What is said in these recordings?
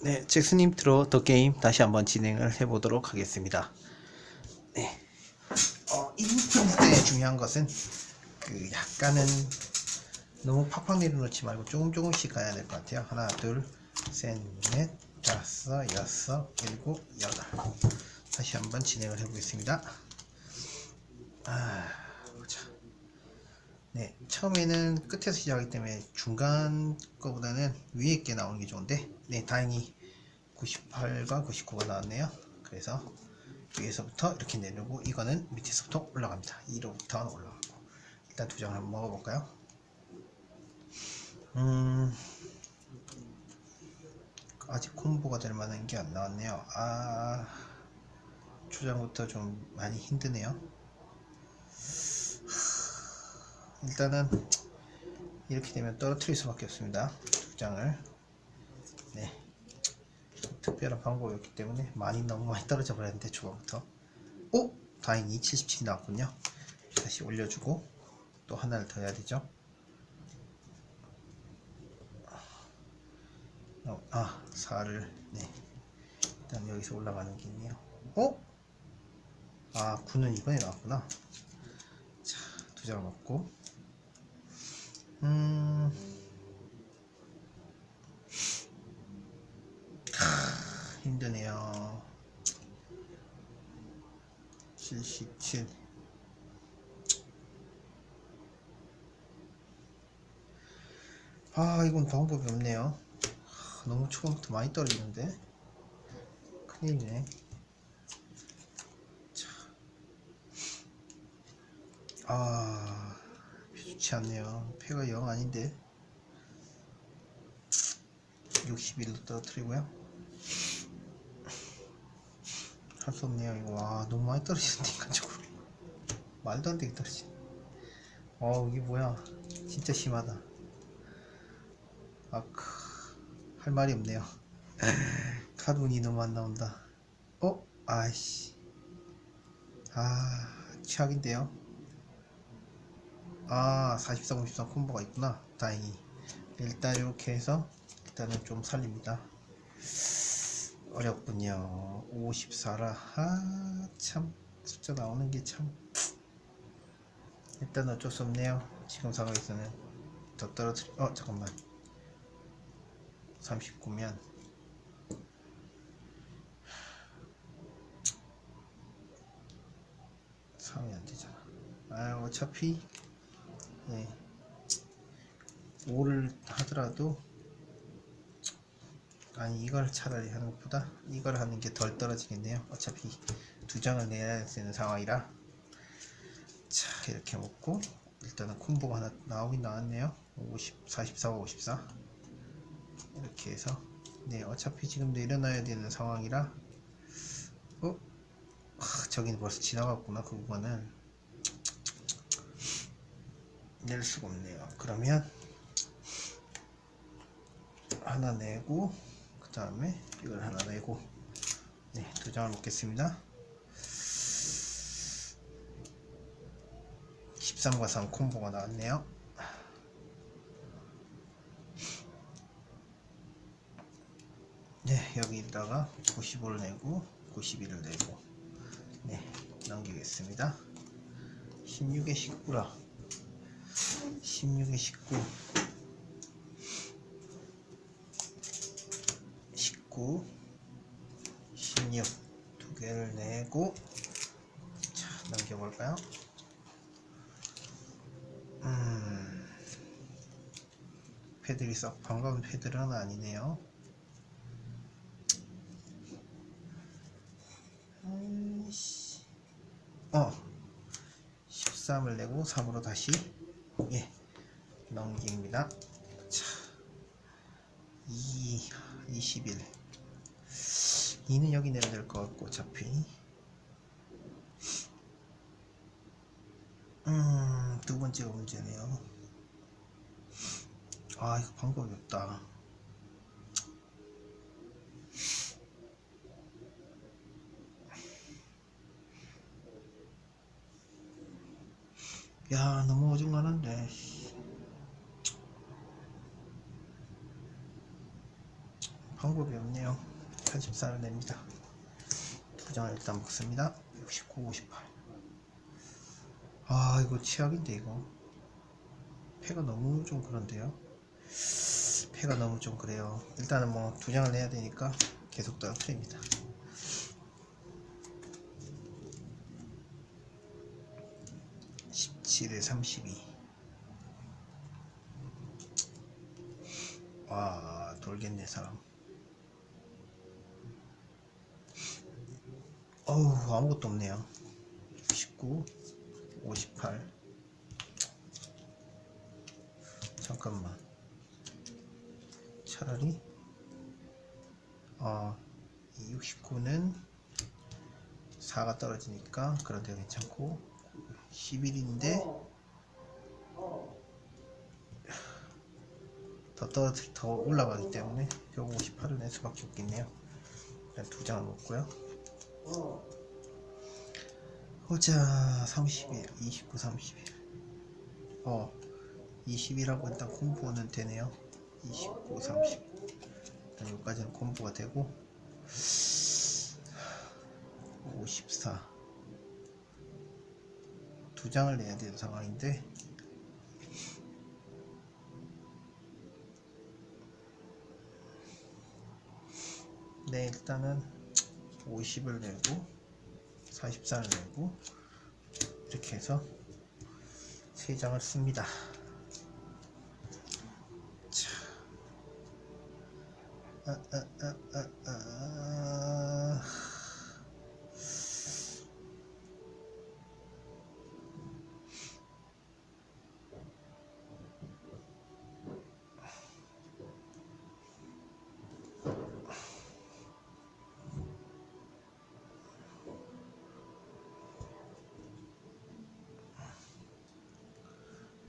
네, 잭스님 트로 더 게임 다시 한번 진행을 해보도록 하겠습니다. 네. 어, 인트로 때 중요한 것은 그 약간은 너무 팍팍 내려놓지 말고 조금 조금씩 가야 될 것 같아요. 하나, 둘, 셋, 넷, 다섯, 여섯, 일곱, 여덟. 다시 한번 진행을 해보겠습니다. 아. 네, 처음에는 끝에서 시작하기 때문에 중간 거보다는 위에 게 나오는 게 좋은데, 네, 다행히 98과 99가 나왔네요. 그래서 위에서부터 이렇게 내려오고, 이거는 밑에서부터 올라갑니다. 2로부터 올라가고. 일단 두 장을 한번 먹어볼까요? 음, 아직 콤보가 될 만한 게 안 나왔네요. 아, 초장부터 좀 많이 힘드네요. 일단은 이렇게 되면 떨어뜨릴 수밖에 없습니다. 두 장을. 네. 특별한 방법이 없기 때문에 많이 너무 많이 떨어져 버렸는데 초반부터. 오! 다행히 77 나왔군요. 다시 올려주고 또 하나를 더 해야 되죠. 어, 아, 4를 네. 일단 여기서 올라가는 게 있네요. 어? 아, 9는 이번에 나왔구나. 자, 두 장을 먹고 음. 하, 힘드네요. 77. 아, 이건 방법이 없네요. 하, 너무 초반부터 많이 떨어지는데. 큰일이네. 자. 아. 좋지 않네요. 패가 0 아닌데 61로 떨어뜨리고요. 할 수 없네요. 이거 와 너무 많이 떨어지는데 인간적으로 말도 안 되게 떨어지네. 어 이게 뭐야? 진짜 심하다. 아할 말이 없네요. 카드 운이 너무 안 나온다. 어? 아이씨. 아 최악인데요. 아 44, 53 콤보가 있구나. 다행히. 일단 이렇게 해서 일단은 좀 살립니다. 어렵군요. 54라. 아 참. 숫자 나오는 게 참. 일단 어쩔 수 없네요. 지금 상황에서는. 더 떨어뜨리 어 잠깐만. 39면. 상이 안 되잖아. 아 어차피 네. 5를 하더라도 아니 이걸 차라리 하는 것보다 이걸 하는 게 덜 떨어지겠네요. 어차피 두 장을 내야 되는 상황이라. 자 이렇게 먹고 일단은 콤보가 하나 나오긴 나왔네요. 50, 44와 54 이렇게 해서 네 어차피 지금도 일어나야 되는 상황이라. 어? 하, 저기는 벌써 지나갔구나 그 구간은 낼 수가 없네요. 그러면 하나 내고 그 다음에 이걸 하나 내고 네, 두 장을 먹겠습니다. 13과 3 콤보가 나왔네요. 네, 여기다가 95를 내고 91을 내고 네, 넘기겠습니다. 16에 19라 16에 19 19 16 두 개를 내고 자 넘겨볼까요? 음. 패들이 썩 반가운 패들은 아니네요. 어. 13을 내고 3으로 다시 예 넘깁니다. 자, 2, 21. 2는 여기 내려야 될것 같고, 어차피. 음, 두 번째가 문제네요. 아, 이거 방법이 없다. 야, 너무 어중간한데. 방법이 없네요. 84를 냅니다. 두 장을 일단 먹습니다. 69, 58 아 이거 치약인데 이거. 패가 너무 좀 그런데요? 패가 너무 좀 그래요. 일단은 뭐 두 장을 내야 되니까 계속 떨어뜨립니다 17에 32 와 돌겠네 사람. 어우 아무것도 없네요. 19 58 잠깐만. 차라리? 어, 이 69는 4가 떨어지니까 그런데 괜찮고 11인데? 더 떨어뜨 더 올라가기 때문에 결국 58을 낼 수밖에 없겠네요. 일단 두 장을 먹고요. 보자 31 29 31어 20이라고 일단 콤보는 되네요. 29 30 일단 여기까지는 콤보가 되고 54 두 장을 내야 되는 상황인데 네 일단은 50을 내고 44를 내고 이렇게 해서 세 장을 씁니다 자. 아, 아, 아, 아, 아.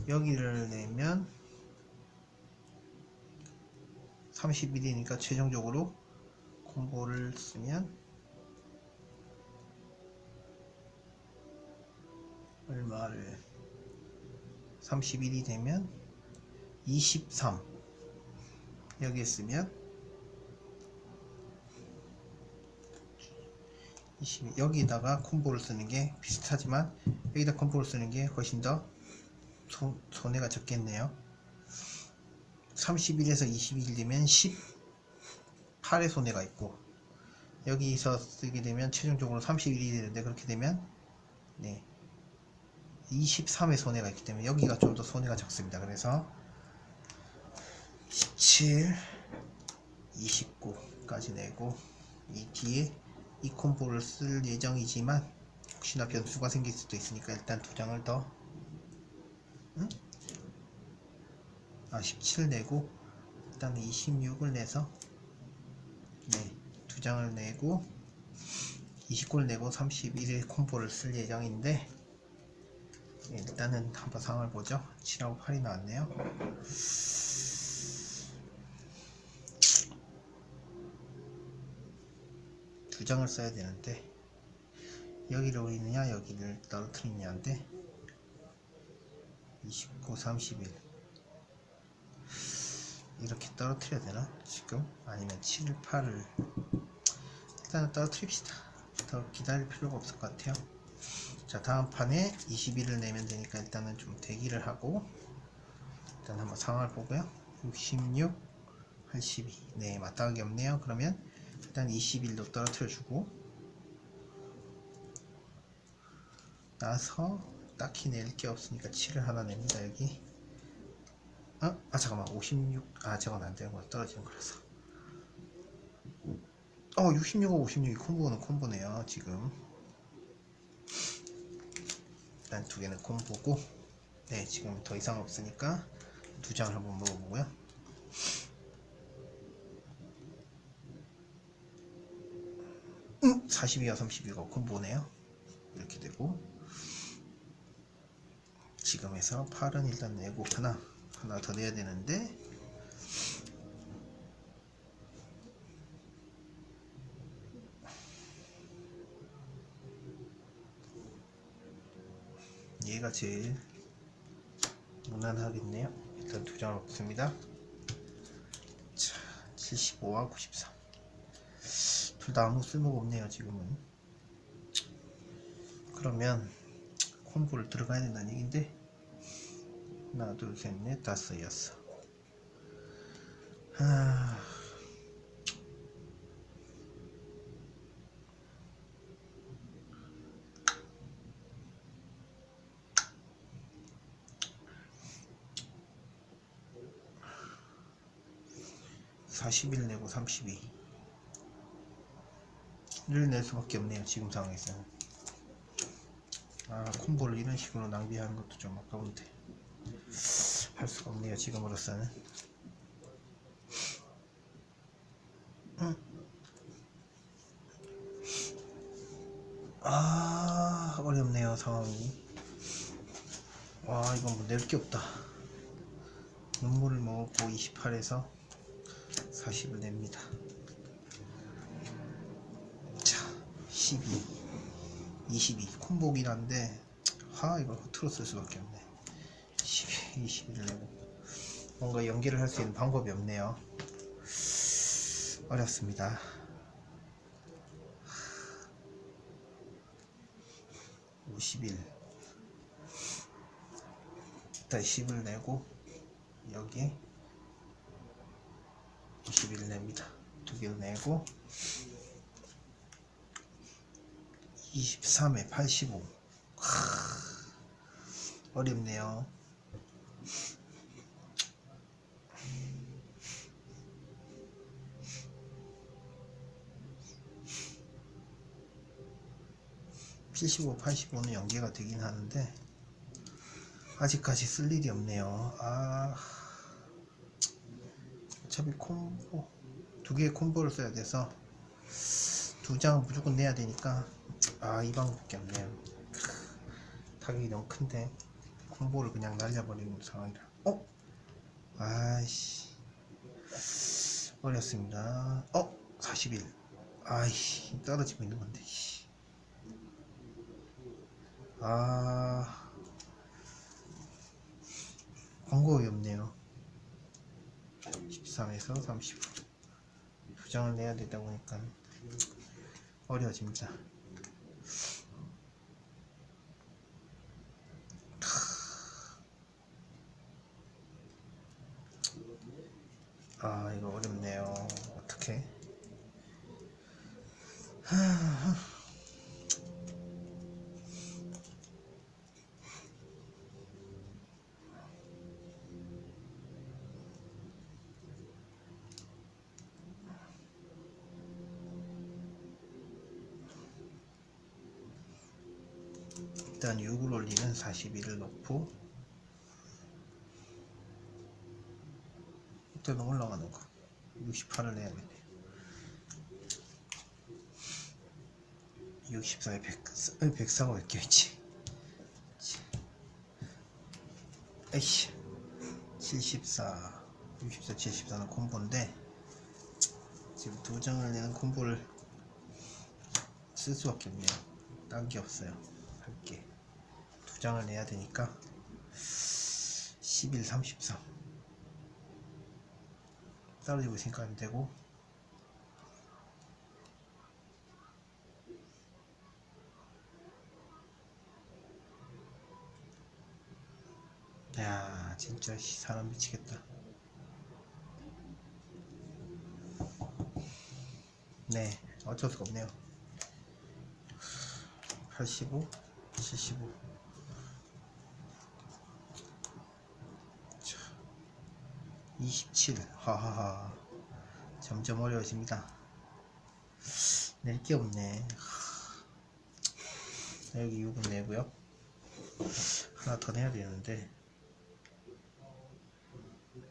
여기를 내면 31이니까 최종적으로 콤보를 쓰면 얼마를 31이 되면 23 여기에 쓰면 20, 여기다가 콤보를 쓰는 게 비슷하지만 여기다 콤보를 쓰는 게 훨씬 더 손, 손해가 적겠네요. 31에서 21 되면 18의 손해가 있고 여기서 쓰게 되면 최종적으로 31이 되는데 그렇게 되면 네 23의 손해가 있기 때문에 여기가 좀 더 손해가 적습니다. 그래서 17 29까지 내고 이 뒤에 이 콤보를 쓸 예정이지만 혹시나 변수가 생길 수도 있으니까 일단 두 장을 더 응? 아, 17 내고 일단 26을 내서 네, 두 장을 내고 29를 내고 31의 콤보를 쓸 예정인데 네, 일단은 한번 상황을 보죠 7하고 8이 나왔네요 두 장을 써야 되는데 여기를 올리느냐 여기를 떨어뜨리느냐인데 29, 31 이렇게 떨어뜨려야 되나 지금? 아니면 7, 8을. 일단은 떨어뜨립시다. 더 기다릴 필요가 없을 것 같아요. 자 다음 판에 21을 내면 되니까 일단은 좀 대기를 하고 일단 한번 상황을 보고요. 66 82네 맞다하기 없네요. 그러면 일단 21도 떨어뜨려 주고 나서 딱히 낼 게 없으니까 7을 하나 냅니다 여기. 어? 아 잠깐만. 56아 저건 안 되는 거 떨어지는 거라서. 어 66하고 56이 콤보는 콤보네요 지금. 일단 두 개는 콤보고 네 지금 더 이상 없으니까 두 장을 한번 먹어보고요. 음 42와 32가 콤보네요. 이렇게 되고 지금에서 8은 일단 내고 하나 하나 더 내야 되는데 얘가 제일 무난하겠네요 일단 두 장을 먹습니다 자 75와 93. 둘 다 아무 쓸모가 없네요, 지금은. 그러면 콤보를 들어가야 된다는 얘긴데 하나, 둘, 셋, 넷, 다섯, 여섯. 아... (41) 내고 (32) 를낼 수밖에 없네요 지금 상황에서는. 아 콤보를 이런 식으로 낭비하는 것도 좀 아까운데 할 수가 없네요 지금으로서는. 음. 아 어렵네요 상황이. 와 이건 뭐 낼 게 없다. 눈물을 먹고 28에서 40을 냅니다. 자 12 22 콤보긴 한데 하 이걸 허투루 쓸 수밖에 없네. 12 21을 내고. 뭔가 연계를 할 수 있는 방법이 없네요. 어렵습니다. 51 일단 10을 내고 여기 21을 냅니다. 두 개를 내고 23에 85 어렵네요 (75) (85는) 연계가 되긴 하는데 아직까지 쓸 일이 없네요. 아 어차피 콤보 두 개의 콤보를 써야 돼서 두 장은 무조건 내야 되니까 아 이 방법밖에 없네요. 크, 타격이 너무 큰데 콤보를 그냥 날려버리는 상황이라 어? 아이씨 어렵습니다 어? 41 아이씨 떨어지고 있는 건데 씨. 아 광고가 없네요 13에서 30. 두 장을 내야 되다 보니까 어려워집니다. 아, 이거 어렵네요. 어떻게? 일단 6을 올리면 41을 넣고 일단은 올라가는 거 68을 내야겠네 64에 100, 104가 몇 개였지. 에이씨. 74 64 74는 콤보인데 지금 두 장을 내는 콤보를 쓸 수밖에 없네요. 딴 게 없어요. 할게. 두 장을 내야 되니까 11 33 떨어지고 있으니까 안 되고. 야 진짜 씨, 사람 미치겠다. 네 어쩔 수가 없네요. 85 75 27 하하하. 점점 어려워집니다. 낼 게 없네. 하, 여기 6은 내고요. 하나 더 내야 되는데.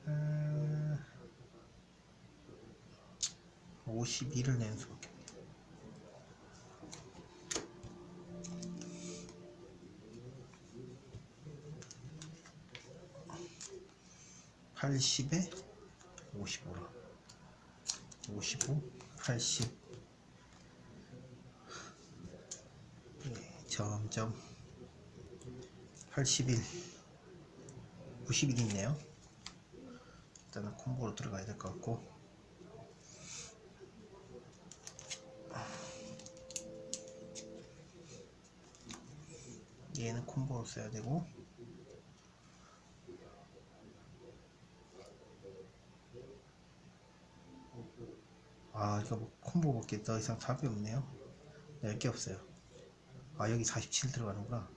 음, 52를 내는 수 80에 55로 55 80 네, 점점 81 91이 있네요. 일단은 콤보로 들어가야 될 것 같고. 얘는 콤보로 써야 되고. 밖에 더 이상 답이 없네요. 10개 없어요. 아 여기 47 들어가는구나.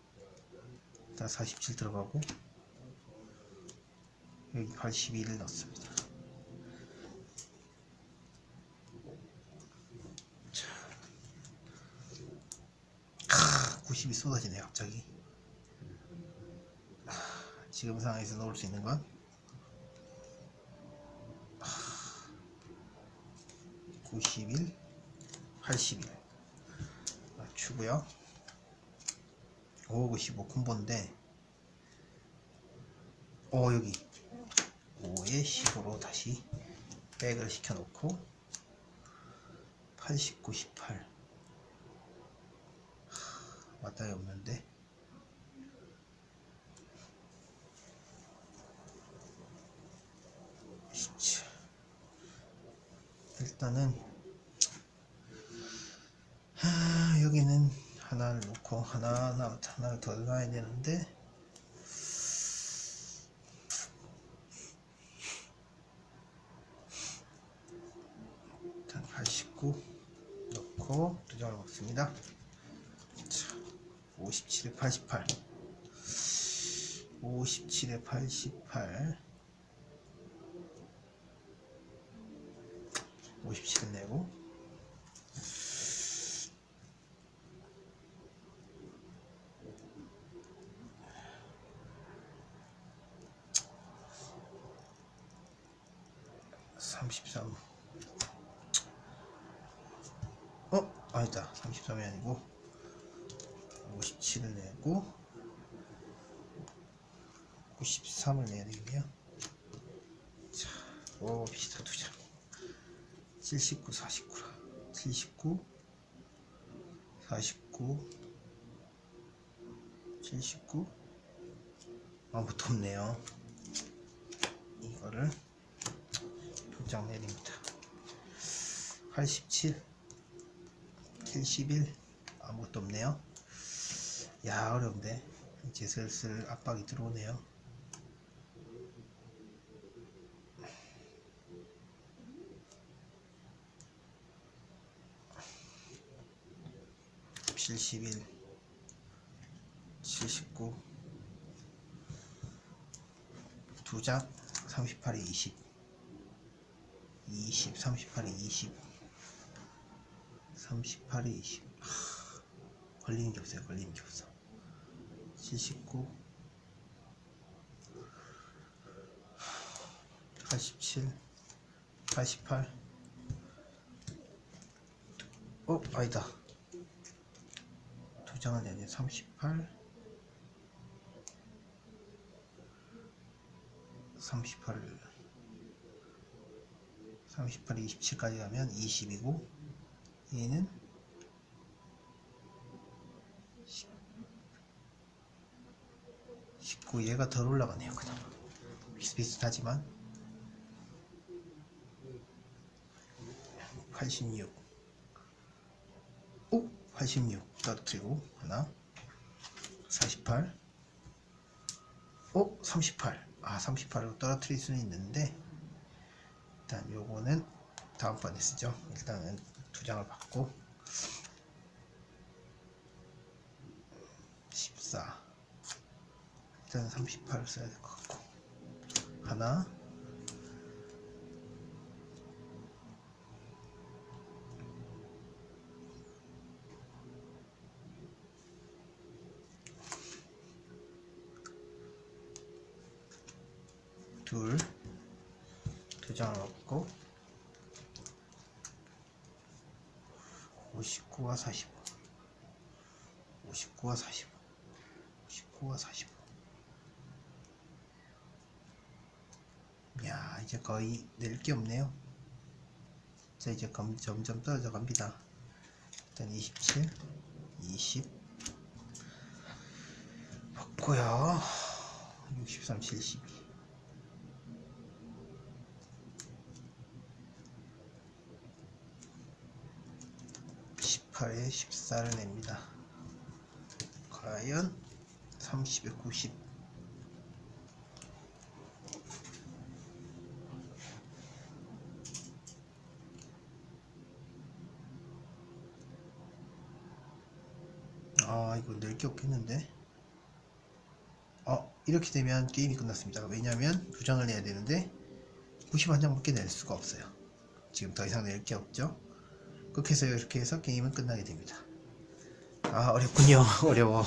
일단 47 들어가고 여기 81을 넣습니다. 자. 90이 쏟아지네 갑자기. 아, 지금 상황에서 넣을 수 있는 건? 91, 81 맞추고요. 5, 95 콤보인데 어 여기. 5에 15로 다시 백을 시켜놓고 80, 98 맞다이 없는데. 일단은 하, 여기는 하나를 놓고 하나 하나 하나를 더 놔야 되는데. 일단 89 넣고 두 장을 먹습니다. 자, 57에 88 57에 88 33 어? 아니다. 33이 아니고. 57을 내고 93을 내야 되겠네요. 자 오, 비슷한 두장 79, 49라. 79 49 79 아무것도 없네요. 87, 71. 아무것도 없네요. 야, 어려운데. 이제 슬슬 압박이 들어오네요. 71 79 두장 38에 20 20 38에 20 38에 20 하, 걸리는 게 없어요. 걸리는 게 없어. 79 87 88 어? 아니다. 두 장을 내네 38 38을 38이 27까지 가면 20이고 얘는 19 얘가 덜 올라가네요 그나마 비슷비슷하지만. 86 오! 86 떨어뜨리고 하나. 48 오! 38 아 38로 떨어뜨릴 수는 있는데 일단 요거는 다음번에 쓰죠. 일단은 두 장을 받고. 14 일단 38을 써야 될 것 같고. 하나. 둘, 두 장을 얻고 59와 45 59와 45 59와 45 야, 이제 거의 낼 게 없네요. 자, 이제 검, 점점 떨어져 갑니다. 일단 27, 20 먹고요. 63, 72 18에 14를 냅니다. 과연 30에 90 아 이거 낼 게 없겠는데? 어 이렇게 되면 게임이 끝났습니다. 왜냐면 두 장을 내야 되는데 91장밖에 낼 수가 없어요. 지금 더 이상 낼 게 없죠 그렇게 해서 이렇게 해서 게임은 끝나게 됩니다. 아 어렵군요. 어려워